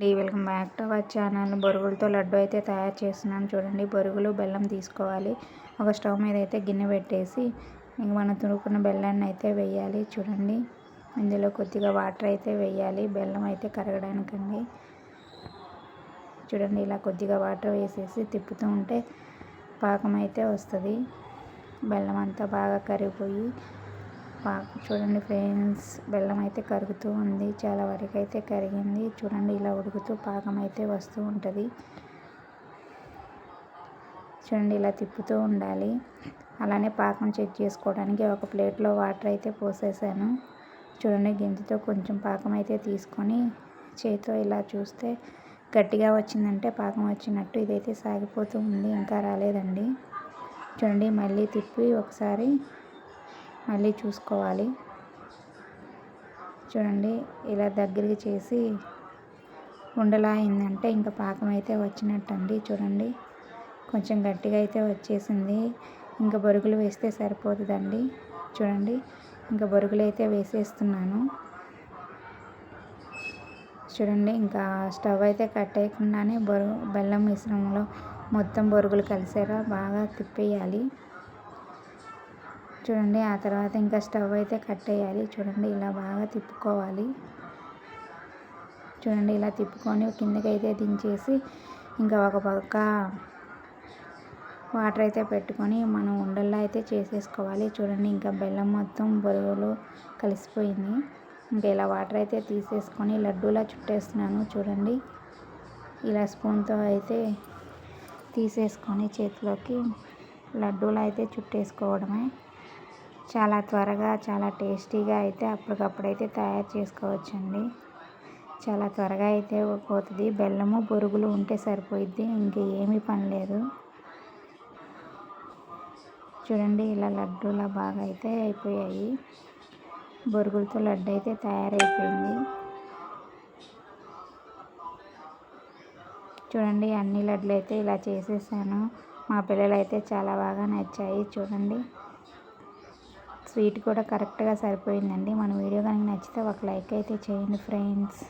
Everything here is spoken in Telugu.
Welcome back to our channel. బొరుగులతో లడ్డు అయితే తయారు చేస్తున్నాను. చూడండి బొరుగులు బెల్లం తీసుకోవాలి. ఒక స్టవ్ మీద అయితే గిన్నె పెట్టేసి ఇంక మనం తురుకున్న బెల్లాన్ని అయితే వేయాలి. చూడండి ఇందులో కొద్దిగా వాటర్ అయితే వేయాలి. బెల్లం అయితే కరగడానికండి. చూడండి ఇలా కొద్దిగా వాటర్ వేసేసి తిప్పుతూ ఉంటే పాకం అయితే వస్తుంది. బెల్లం అంతా బాగా కరిగిపోయి చూడండి ఫ్రెండ్స్ బెల్లం అయితే కరుగుతూ ఉంది. చాలా వరకు అయితే కరిగింది. చూడండి ఇలా ఉడుకుతూ పాకం అయితే వస్తూ ఉంటుంది. చూడండి ఇలా తిప్పుతూ ఉండాలి. అలానే పాకం చెక్ చేసుకోవడానికి ఒక ప్లేట్లో వాటర్ అయితే పోసేసాను. చూడండి గింజతో కొంచెం పాకం అయితే తీసుకొని చేతితో ఇలా చూస్తే గట్టిగా వచ్చిందంటే పాకం వచ్చినట్టు ఇదైతే సాగిపోతూ ఉంది. ఇంకా రాలేదండి. చూడండి మళ్ళీ తిప్పి ఒకసారి మళ్ళీ చూసుకోవాలి. చూడండి ఇలా దగ్గరికి చేసి ఉండలా అయిందంటే ఇంకా పాకం అయితే వచ్చినట్టండి. చూడండి కొంచెం గట్టిగా అయితే వచ్చేసింది. ఇంకా బొరుగులు వేస్తే సరిపోతుందండి. చూడండి ఇంకా బొరుగులు అయితే వేసేస్తున్నాను. చూడండి ఇంకా స్టవ్ అయితే కట్ అయ్యకుండానే బొరుగు బెల్లం మిశ్రమంలో మొత్తం బొరుగులు కలిసేలా బాగా తిప్పేయాలి. చూడండి ఆ తర్వాత ఇంకా స్టవ్ అయితే కట్టేయాలి చూడండి ఇలా బాగా తిప్పుకోవాలి. చూడండి ఇలా తిప్పుకొని కిందకి అయితే దించేసి ఇంకా ఒక పక్క వాటర్ అయితే పెట్టుకొని మనం ఉండల్లో అయితే చేసేసుకోవాలి. చూడండి ఇంకా బెల్లం మొత్తం బొరుగులు కలిసిపోయింది. ఇంకా ఇలా వాటర్ అయితే తీసేసుకొని లడ్డూలా చుట్టేస్తున్నాను. చూడండి ఇలా స్పూన్తో అయితే తీసేసుకొని చేతిలోకి లడ్డూలా అయితే చుట్టేసుకోవడమే. చాలా త్వరగా చాలా టేస్టీగా అయితే అప్పటికప్పుడైతే తయారు చేసుకోవచ్చండి. చాలా త్వరగా అయితే పోతుంది. బెల్లము బొరుగులు ఉంటే సరిపోయిద్ది. ఇంక ఏమీ పని లేదు. చూడండి ఇలా లడ్డూలా బాగా అయితే అయిపోయాయి. బొరుగులతో లడ్డు అయితే తయారైపోయింది. చూడండి అన్ని లడ్లు అయితే ఇలా చేసేసాను. మా పిల్లలు అయితే చాలా బాగా నచ్చాయి. చూడండి. స్వీట్ కూడా కరెక్ట్గా సరిపోయిందండి. మన వీడియో కనుక నచ్చితే ఒక లైక్ అయితే చేయండి ఫ్రెండ్స్.